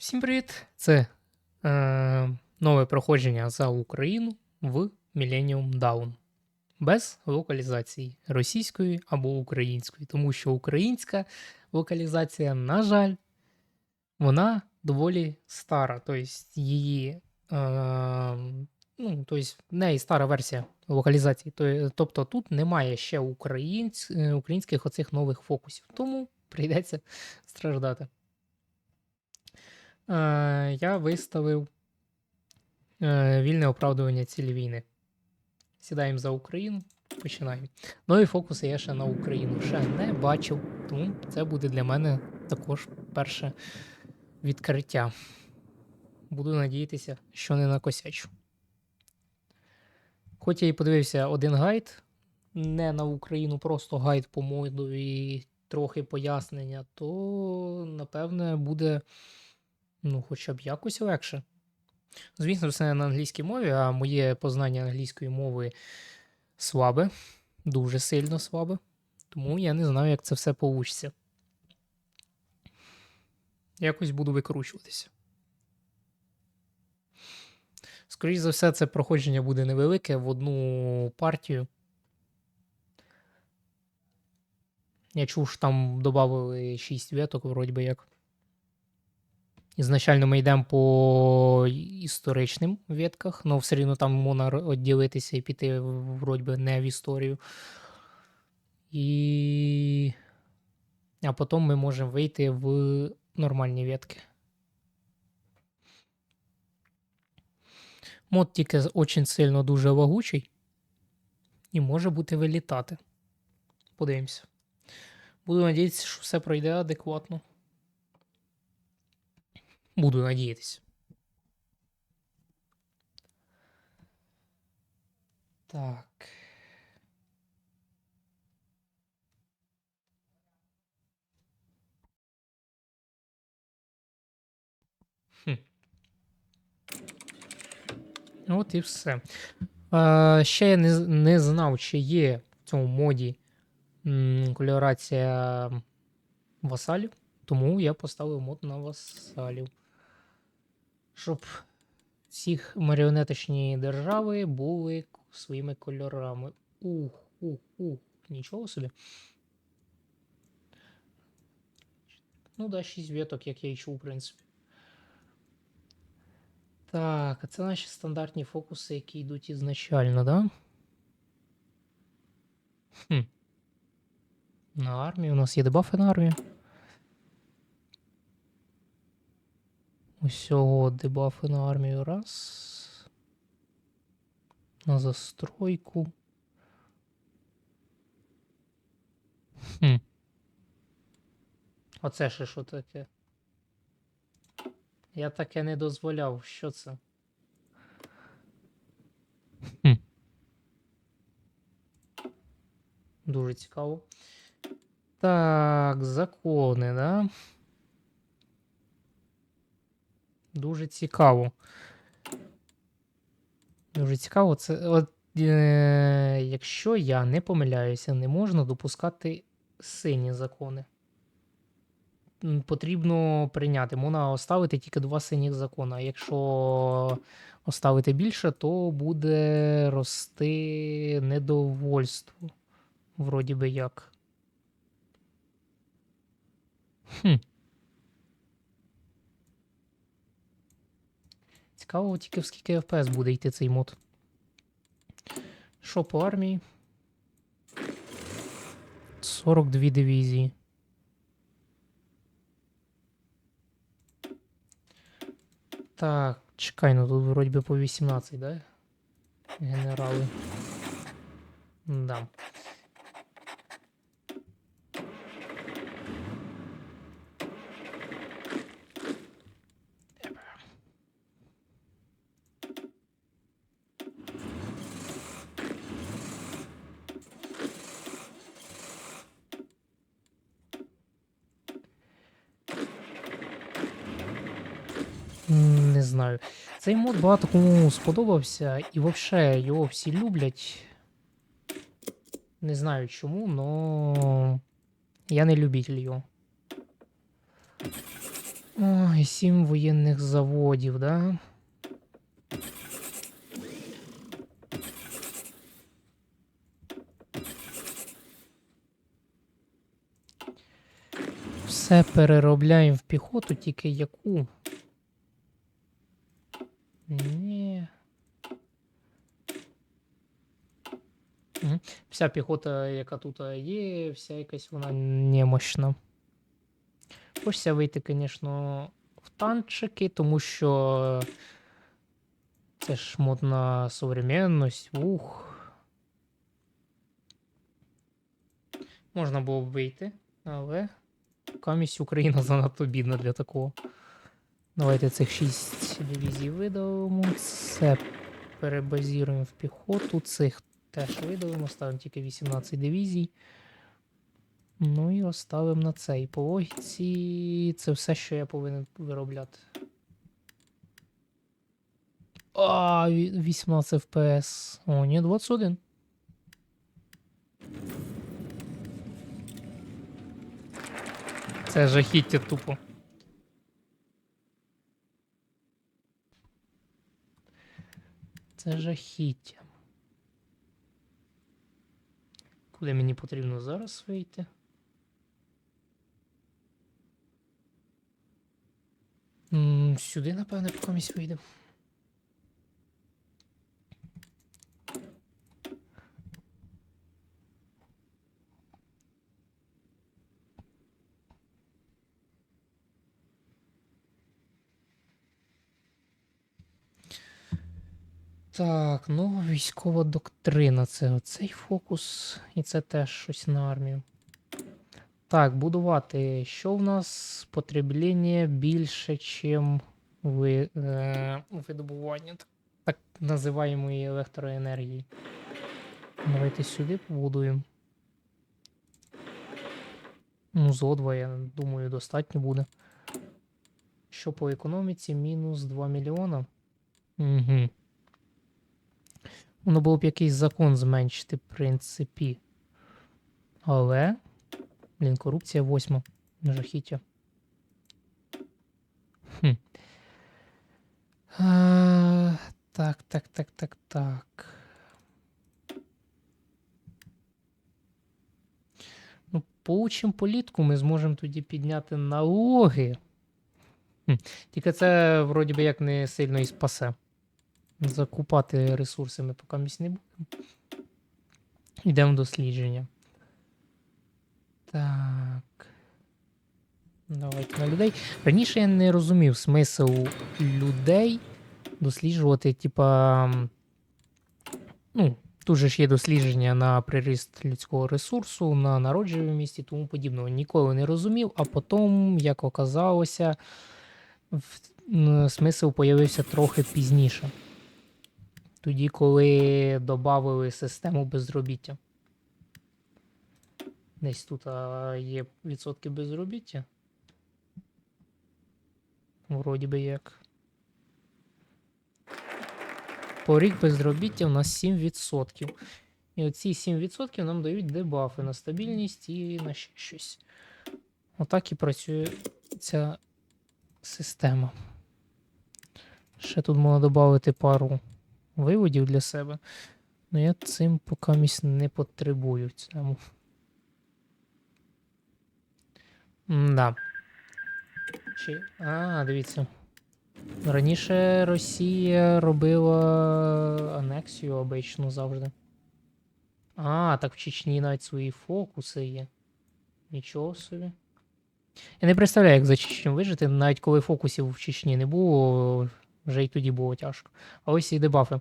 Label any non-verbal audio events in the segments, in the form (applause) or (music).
Всім привіт! Це е, нове проходження за Україну в Millennium Dawn. Без локалізації російської або української, тому що українська локалізація, на жаль, вона доволі стара. Тобто її, е, ну, тобто в неї стара версія локалізації. Тобто тут немає ще українсь, е, українських оцих нових фокусів. Тому прийдеться страждати. Е, я виставив е, вільне оправдування цілі війни. Сідаємо за Україну, починаємо. Нові фокуси я ще на Україну ще не бачив, тому це буде для мене також перше відкриття. Буду надіятися, що не накосячу. Хоч я і подивився один гайд, не на Україну, просто гайд по моду і трохи пояснення, то напевне буде ну, хоча б якось легше. Звісно, все на англійській мові, а моє познання англійської мови слабе, дуже сильно слабе. Тому я не знаю, як це все получиться. Якось буду викручуватися. Скоріше за все, це проходження буде невелике в одну партію. Я чув, що там додали 6 веток, вроді би як. Ізначально ми йдемо по історичним ветках, але все рівно там можна відділитися і піти вроді би не в історію. І... А потім ми можемо вийти в нормальні ветки. Мод тільки дуже сильно дуже вагучий і може бути вилітати. Подивимося. Буду надіятися, що все пройде адекватно. Буду надіятися. Так. Хм. От і все. А, ще я не, не знав, чи є в цьому моді кольорація васалів, тому я поставив мод на васалів. Щоб всіх маріонеточні держави були своїми кольорами. Ух, ух, ух, нічого собі. Ну да, 6 веток, як я і чув, в принципі. Так, а це наші стандартні фокуси, які йдуть ізначально, да? Хм. На армію. У нас є дебафи на армію. Усього дебафи на армію раз. На застройку. Хм. Оце ще що таке? Я таке не дозволяв. Що це? Хм. Дуже цікаво. Так, закони, да? Дуже цікаво. Дуже цікаво. Це от, е, якщо я не помиляюся, не можна допускати сині закони. Потрібно прийняти. Можна оставити тільки два синіх закони. А якщо оставити більше, то буде рости недовольство. Вроді би як. Хм. Цікаво, тільки в скільки FPS буде йти цей мод. Що по армії? 42 дивізії. Так, чекай, ну тут вроді би по 18, да? Генерали. Да. М, Не знаю. Цей мод багато кому сподобався, і взагалі його всі люблять. Не знаю чому, но я не любитель його. Ой, сім воєнних заводів, да? Все переробляємо в піхоту, тільки яку? Ні. Вся піхота, яка тут є, вся якась вона немощна. Хочеться вийти, звісно, в танчики, тому що це ж модна современність, ух. Можна було б вийти, але камість Україна (laughs) занадто бідна для такого. Давайте цих 6 дивізій видалимо. Це перебазіруємо в піхоту. Цих теж видалимо, ставимо тільки 18 дивізій. Ну і оставимо на цей. По логіці це все, що я повинен виробляти. А, 18 FPS. О, ні, 21. Це жахіття тупо. Це жахіття. Куди мені потрібно зараз вийти? Сюди, напевне, по комусь вийде. Так, ну, військова доктрина це оцей фокус, і це теж щось на армію. Так, будувати. Що в нас потреблення більше, чим ви, е, видобування так, називаємої електроенергії. Давайте сюди побудуємо. Ну, зо 2, я думаю, достатньо буде. Що по економіці? Мінус 2 мільйона. Угу. Воно було б якийсь закон зменшити, в принципі. Але. Блін, корупція восьма. Жахіття. Хм. А, так, так, так, так, так. Ну, получимо політку, ми зможемо тоді підняти налоги. Хм. Тільки це, вроді би, як не сильно і спасе. Закупати ресурси ми поки місць не будемо. Йдемо в дослідження. Так. Давайте на людей. Раніше я не розумів смисл людей досліджувати, типа. Ну, тут же ж є дослідження на приріст людського ресурсу, на народжуваність і тому подібного. Ніколи не розумів, а потім, як оказалося, в- смисл появився трохи пізніше. Тоді, коли додали систему безробіття. Десь тут а, є відсотки безробіття. Вроді би як. Порік безробіття у нас 7%. І оці 7% нам дають дебафи на стабільність і на ще щось. Отак і працює ця система. Ще тут можна додати пару виводів для себе. Ну я цим поки не потребую в цьому. Да. Чи... А, дивіться. Раніше Росія робила анексію обичну завжди. А, так в Чечні навіть свої фокуси є. Нічого собі. Я не представляю, як за Чечню вижити, навіть коли фокусів в Чечні не було, вже й тоді було тяжко. А ось і дебафи.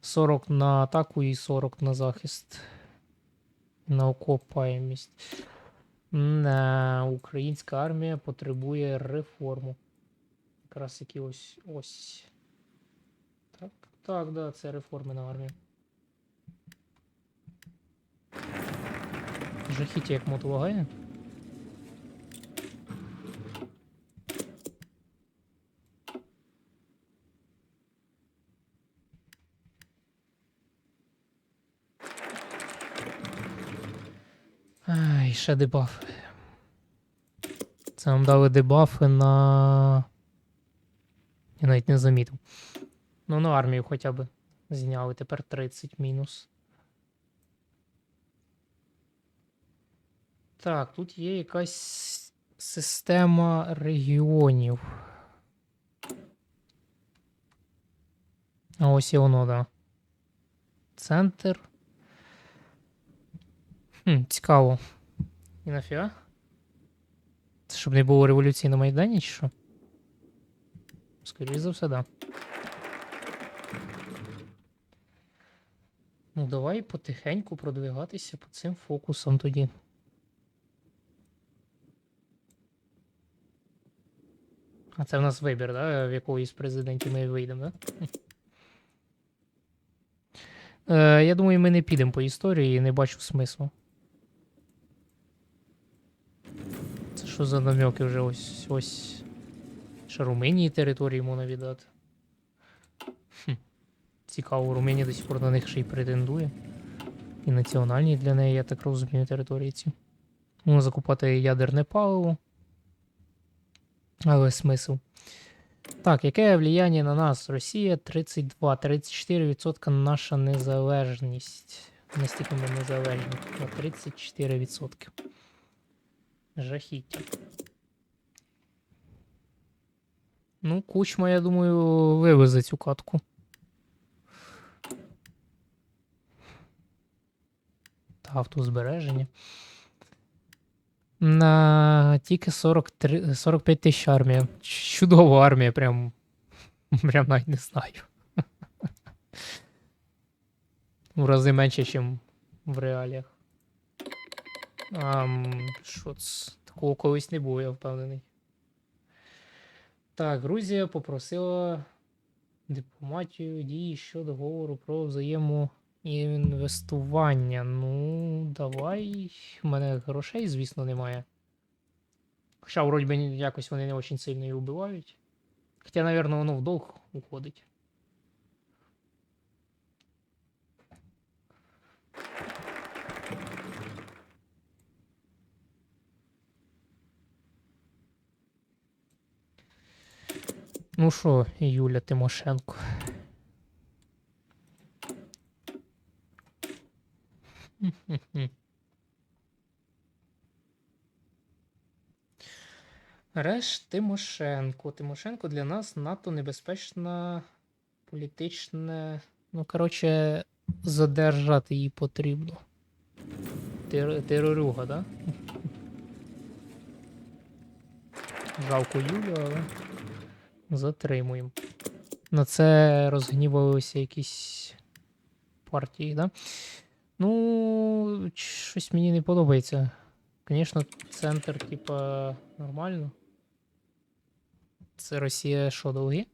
40 на атаку і 40 на захист. На окопаємість. Українська армія потребує реформу. Якраз які ось ось. Так, так, да, це реформи на армію. Жахіття як мото Ай, ще дебаф. Це нам дали дебафи на. Я навіть не замітив. Ну, на армію хоча б зняли. Тепер 30 мінус. Так, тут є якась система регіонів. А ось і воно, да. Центр. Хм, цікаво. І нафіга? Це щоб не було революції на Майдані, чи що? Скоріше за все, да. Ну, давай потихеньку продвигатися по цим фокусам тоді. А це в нас вибір, да? В якого із президентів ми вийдемо, да? Е, я думаю, ми не підемо по історії і не бачу смислу. Що за намеки вже ось ось. Ще Румунії території можна віддати. Хм. Цікаво, Румунія до сих пор на них ще й претендує. І національні для неї, я так розумію, території ці. Можна закупати ядерне паливо. Але смисл. Так, яке влияння на нас? Росія 32, 34% наша незалежність. Настільки ми незалежні. На 34%. Жахіття. Ну, кучма, я думаю, вивезе цю катку. Та автозбереження. На тільки 43, 45 тисяч армія. Чудова армія, прям. (laughs) Прям навіть не знаю. (laughs) В рази менше, ніж в реаліях. Ам, що це? Такого колись не було, я впевнений. Так, Грузія попросила дипломатію дії щодо договору про взаємоінвестування. Ну, давай. У мене грошей, звісно, немає. Хоча, вроді якось вони не дуже сильно і вбивають. Хоча, напевно, воно в долг уходить. Ну що, Юля Тимошенко. Реш Тимошенко. Тимошенко для нас НАТО небезпечна політичне. Ну, коротше, задержати її потрібно. Тер... Терорюга, да? Жалко Юлю, але. Затримуємо. На це розгнівалися якісь партії, да? Ну, щось мені не подобається. Звісно, центр, типа, нормально. Це Росія що, довгі?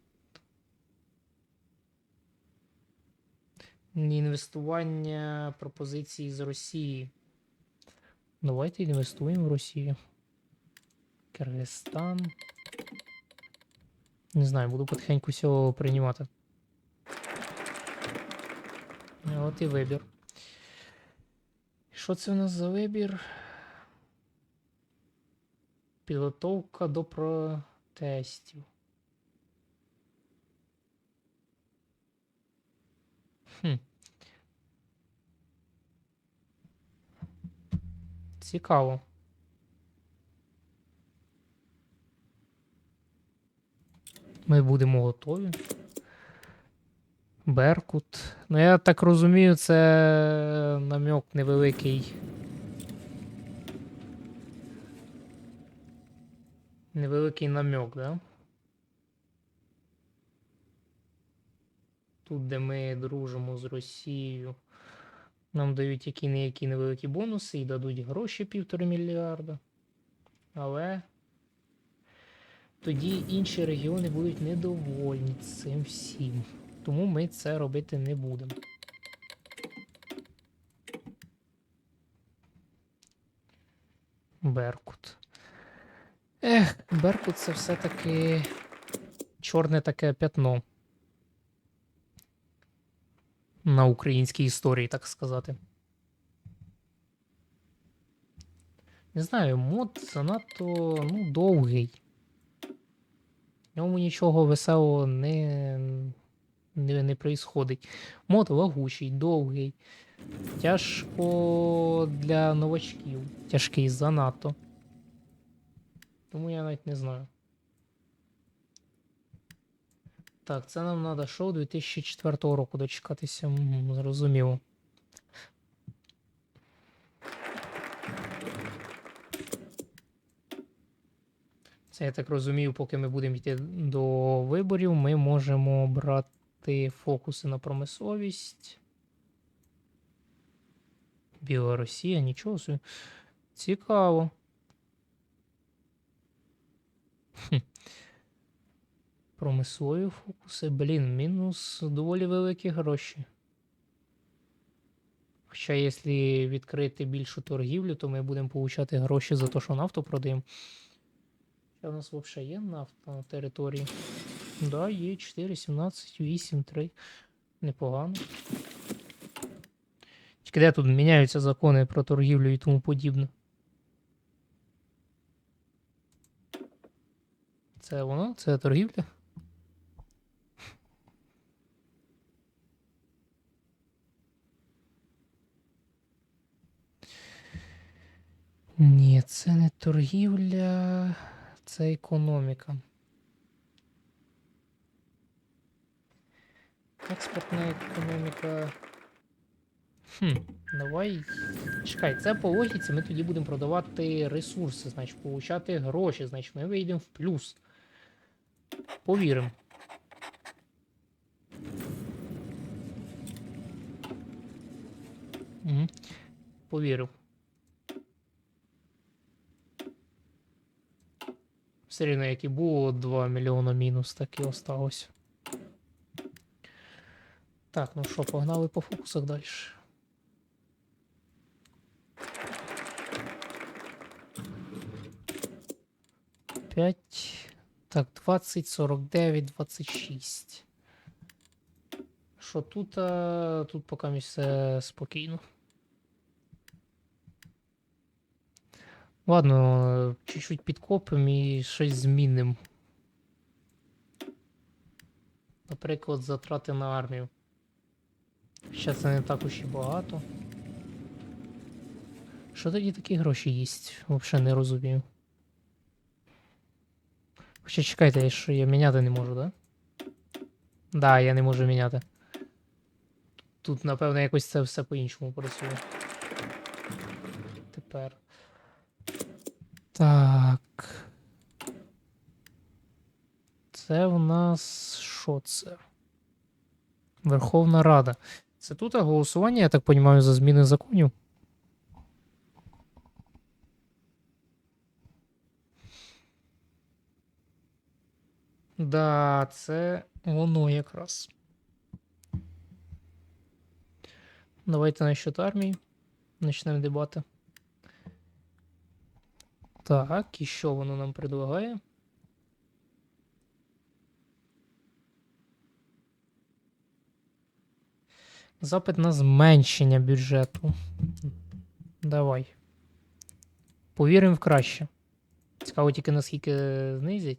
Інвестування пропозиції з Росії. Давайте інвестуємо в Росію. Киргизстан. Не знаю, буду потихеньку всього приймати. От і вибір. Що це у нас за вибір? Підготовка до протестів. Хм. Цікаво. Ми будемо готові. Беркут. Ну, я так розумію, це намек невеликий. Невеликий намек, да? Тут, де ми дружимо з Росією, нам дають які-не-які невеликі бонуси і дадуть гроші півтора мільярда. Але тоді інші регіони будуть недовольні цим всім. Тому ми це робити не будемо. Беркут. Ех, Беркут це все-таки чорне таке п'ятно. На українській історії, так сказати. Не знаю, мод занадто ну, довгий. Ньому нічого веселого не, не, не происходить. Мод лагучий, довгий. Тяжко для новачків. Тяжкий занадто. Тому я навіть не знаю. Так, це нам треба шоу 2004 року дочекатися. Зрозуміло. Це я так розумію, поки ми будемо йти до виборів, ми можемо брати фокуси на промисловість. Білоросія, нічого собі. Цікаво. Промислові фокуси, блін, мінус доволі великі гроші. Хоча, якщо відкрити більшу торгівлю, то ми будемо получати гроші за те, що нафту продаємо. Ще у нас взагалі є нафта на території? Да, є 4, 17, 8, 3. Непогано. Тільки де тут міняються закони про торгівлю і тому подібне. Це воно? Це торгівля? Ні, це не торгівля, це економіка. Експортна економіка. Хм, давай. Чекай, це по логіці ми тоді будемо продавати ресурси, значить, получати гроші, значить, ми вийдемо в плюс. Повіримо. Повірив. Все рівно, як і було 2 мільйона мінус, так і осталось. Так, ну що, погнали по фокусах далі. П'ять. Так, 20, 49, 26. Що тут? а, Тут поки все спокійно. Ладно, чуть-чуть підкопимо і щось змінимо. Наприклад, затрати на армію. Ще це не так уж і багато. Що тоді такі гроші їсть? Взагалі не розумію. Хоча чекайте, що я міняти не можу, да? Да, я не можу міняти. Тут, напевно, якось це все по-іншому працює. Тепер. Так. Це в нас що це? Верховна Рада. Це тут голосування, я так розумію, за зміни законів. Да, це воно якраз. Давайте насчет армії. Почнемо дебати. Так, і що воно нам предлагає? Запит на зменшення бюджету. Давай. Повіримо в краще. Цікаво тільки наскільки знизять.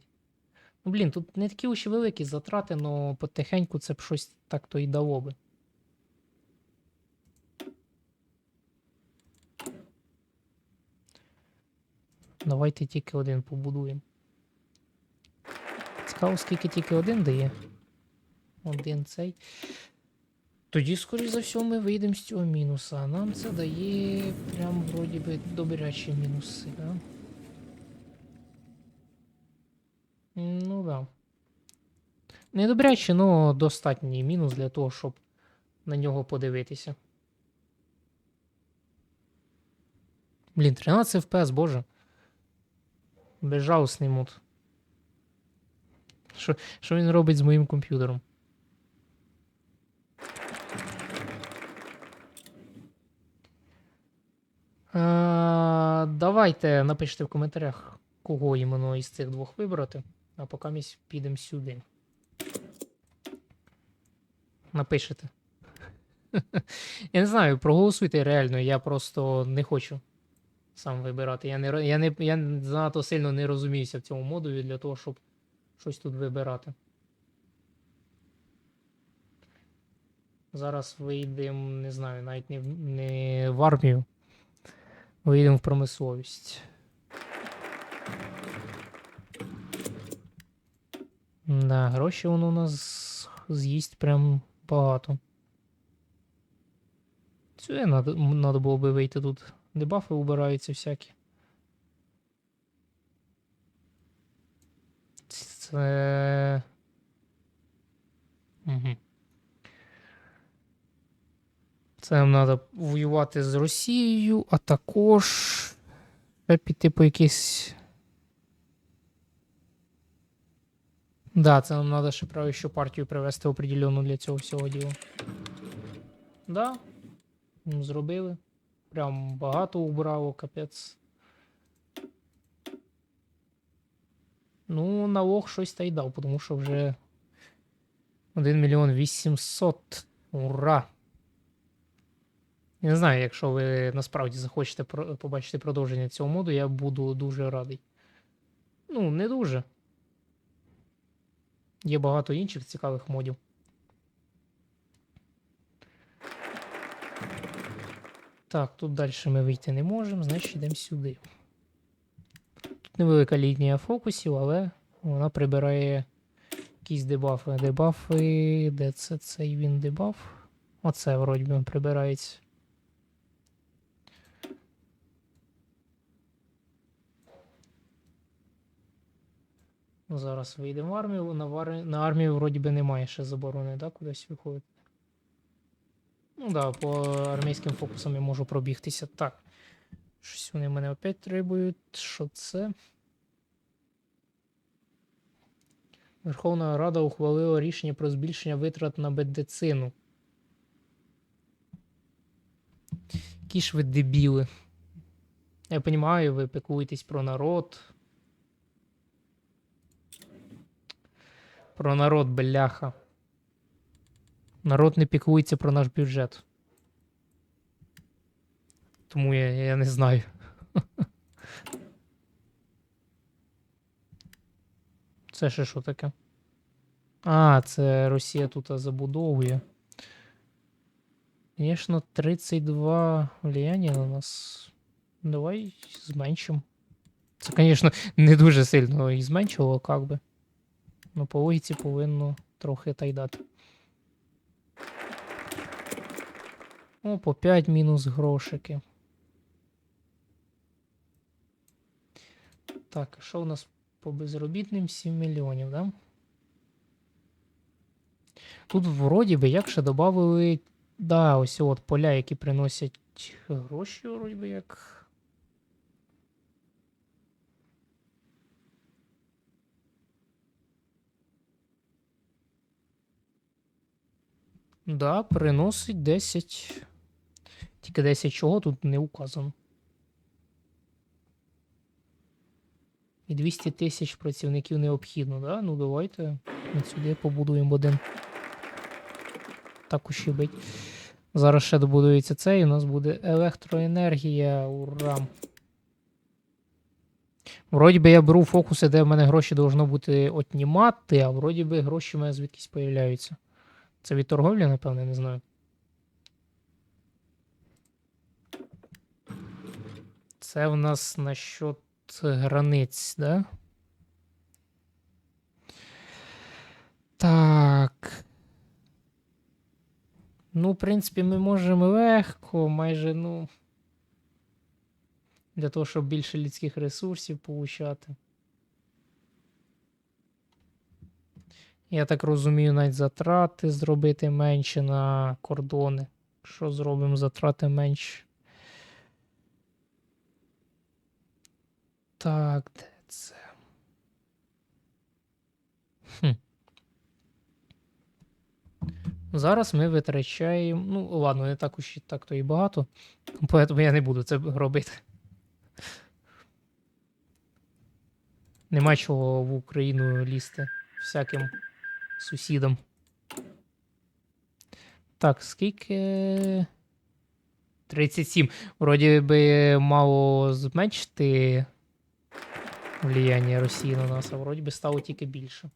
Ну, блін, тут не такі уж великі затрати, але потихеньку це б щось так то і дало би. Давайте тільки один побудуємо. Цікаво, скільки тільки один дає. Один цей. Тоді, скоріш за все, ми вийдемо з цього мінуса. Нам це дає прям вроді би добрячі мінуси, да? Ну да. Не добряче, але достатній мінус для того, щоб на нього подивитися. Блін, 13 FPS, боже. Безжалісний мод. Що, що він робить з моїм комп'ютером? А, давайте напишіть в коментарях, кого іменно із цих двох вибрати, а поки ми підемо сюди. Напишете. (laughs) Я не знаю, проголосуйте реально, я просто не хочу сам вибирати. Я, не, я, не, я занадто сильно не розуміюся в цьому модулі для того, щоб щось тут вибирати. Зараз вийдемо, не знаю, навіть не, не в армію. Вийдемо в промисловість. Да, гроші воно у нас з'їсть прям багато. Сюди надо, м, надо було би вийти тут. Дебафи убираються всякі. Це. Угу. Це нам треба воювати з Росією, а також ще піти по якийсь. Да, це нам треба ще правильно партію привести определенну для цього всього діла. Да. Зробили. Прям багато убрало, капець. Ну, налог щось та й дав, тому що вже 1 мільйон 800. Ура! Не знаю, якщо ви насправді захочете побачити продовження цього моду, я буду дуже радий. Ну, не дуже. Є багато інших цікавих модів. Так, тут далі ми вийти не можемо, значить йдемо сюди. Тут невелика лінія фокусів, але вона прибирає якісь дебафи. Дебафи. Де це цей він дебаф? Оце вроді би прибирається. Зараз вийдемо в армію. На, вар... на армію вроді би немає ще заборони, да? Кудись виходити. Ну да, по армійським фокусам я можу пробігтися. Так. Щось вони мене опять требують. Що це? Верховна Рада ухвалила рішення про збільшення витрат на медицину. Які ж ви дебіли. Я розумію, ви піклуєтесь про народ. Про народ, бляха. Народ не піклується про наш бюджет. Тому я, я не знаю. (laughs) Це ще що таке? А, це Росія тут забудовує. Звісно, 32 влияння на нас. Давай зменшимо. Це, звісно, не дуже сильно і зменшило, як би. Ну, по логіці повинно трохи та й дати. О, по 5 мінус грошики. Так, що у нас по безробітним 7 мільйонів, да? Тут вроді би як ще додали. Да, ось от поля, які приносять гроші, вроді би як. Да, приносить 10. Тільки 10 чого тут не указано. І 200 тисяч працівників необхідно, да? Ну давайте ми сюди побудуємо один. Так уж і бить. Зараз ще добудується це, і у нас буде електроенергія. Ура! Вроді би я беру фокуси, де в мене гроші должно бути отнімати, а вроді би гроші в мене звідкись появляються. Це від торговлі, напевне, не знаю. Це в нас насчет границь, да? Так. Ну, в принципі, ми можемо легко, майже, ну. Для того, щоб більше людських ресурсів получати. Я так розумію, навіть затрати зробити менше на кордони. Що зробимо затрати менше? Так, де це? Хм. Зараз ми витрачаємо. Ну, ладно, не так уж і так то і багато. Поэтому я не буду це робити. Нема чого в Україну лізти всяким сусідам. Так, скільки. 37. Вроді би мало зменшити влияння Росії на нас, а вроді би стало тільки більше.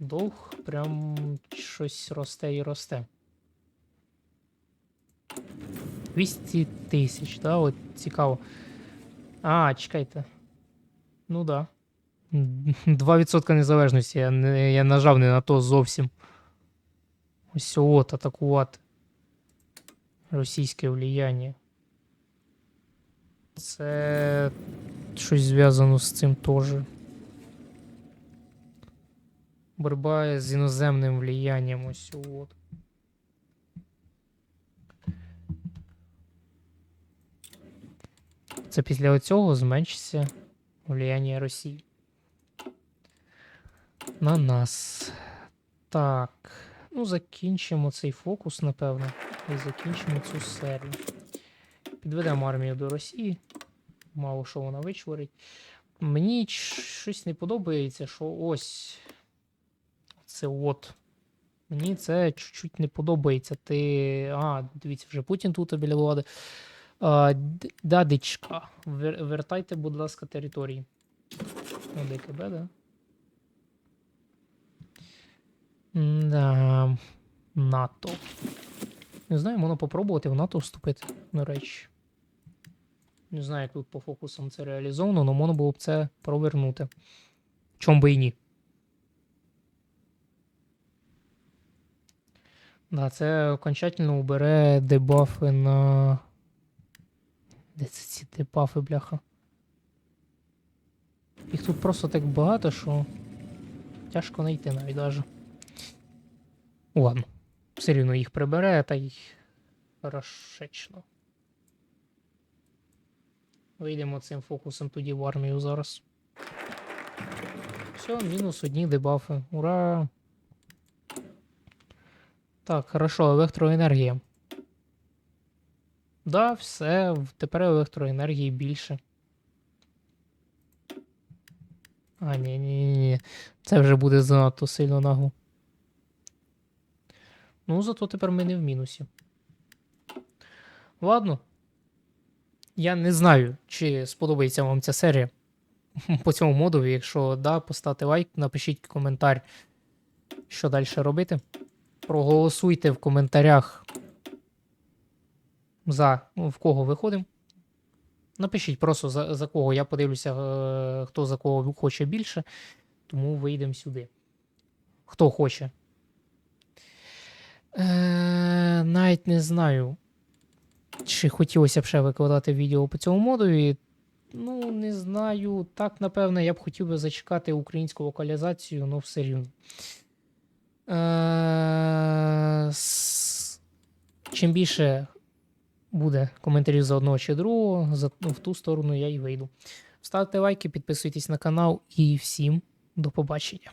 Довг прям щось росте і росте. 200 тисяч, да? От цікаво. А, чекайте. Ну да. М, 2% незалежності. Я, не, я нажав не на то зовсім. Ось от атакувати. Російське влияння. Це щось зв'язано з цим теж. Боротьба з іноземним влиянням. Ось от. Це після цього зменшиться влияння Росії. На нас. Так. Ну, закінчимо цей фокус, напевно. І закінчимо цю серію. Підведемо армію до Росії. Мало що вона вичворить. Мені щось не подобається, що ось. Це от. Мені це чуть-чуть не подобається. Ти. А, дивіться, вже Путін тут біля влади. А, Дадичка. Вер- Вертайте, будь ласка, території. Ну, ДКБ, да? Да. НАТО. Не знаю, можна попробувати в НАТО вступити, до речі. Не знаю, як тут по фокусам це реалізовано, але можна було б це провернути. Чом би і ні. Да, це окончательно убере дебафи на. Де це ці дебафи, бляха? Їх тут просто так багато, що тяжко знайти навіть даже. Ладно. Все рівно їх прибере, та й хорошечно. Вийдемо цим фокусом тоді в армію зараз. Все, мінус одні дебафи. Ура! Так, хорошо, електроенергія. Да, все, тепер електроенергії більше. А, ні, ні, ні, ні. Це вже буде занадто сильно нагло. Ну, зато тепер ми не в мінусі. Ладно. Я не знаю, чи сподобається вам ця серія (laughs) по цьому модові. Якщо да, поставте лайк, напишіть коментар, що далі робити. Проголосуйте в коментарях за ну, в кого виходимо. Напишіть просто за, за кого. Я подивлюся, е, хто за кого хоче більше. Тому вийдемо сюди. Хто хоче. Е, навіть не знаю, чи хотілося б ще викладати відео по цьому модові. Ну, не знаю. Так, напевно, я б хотів би зачекати українську локалізацію, але все рівно. Е, чим більше буде коментарів за одного чи другого, за, ну, в ту сторону я і вийду. Ставте лайки, підписуйтесь на канал і всім до побачення.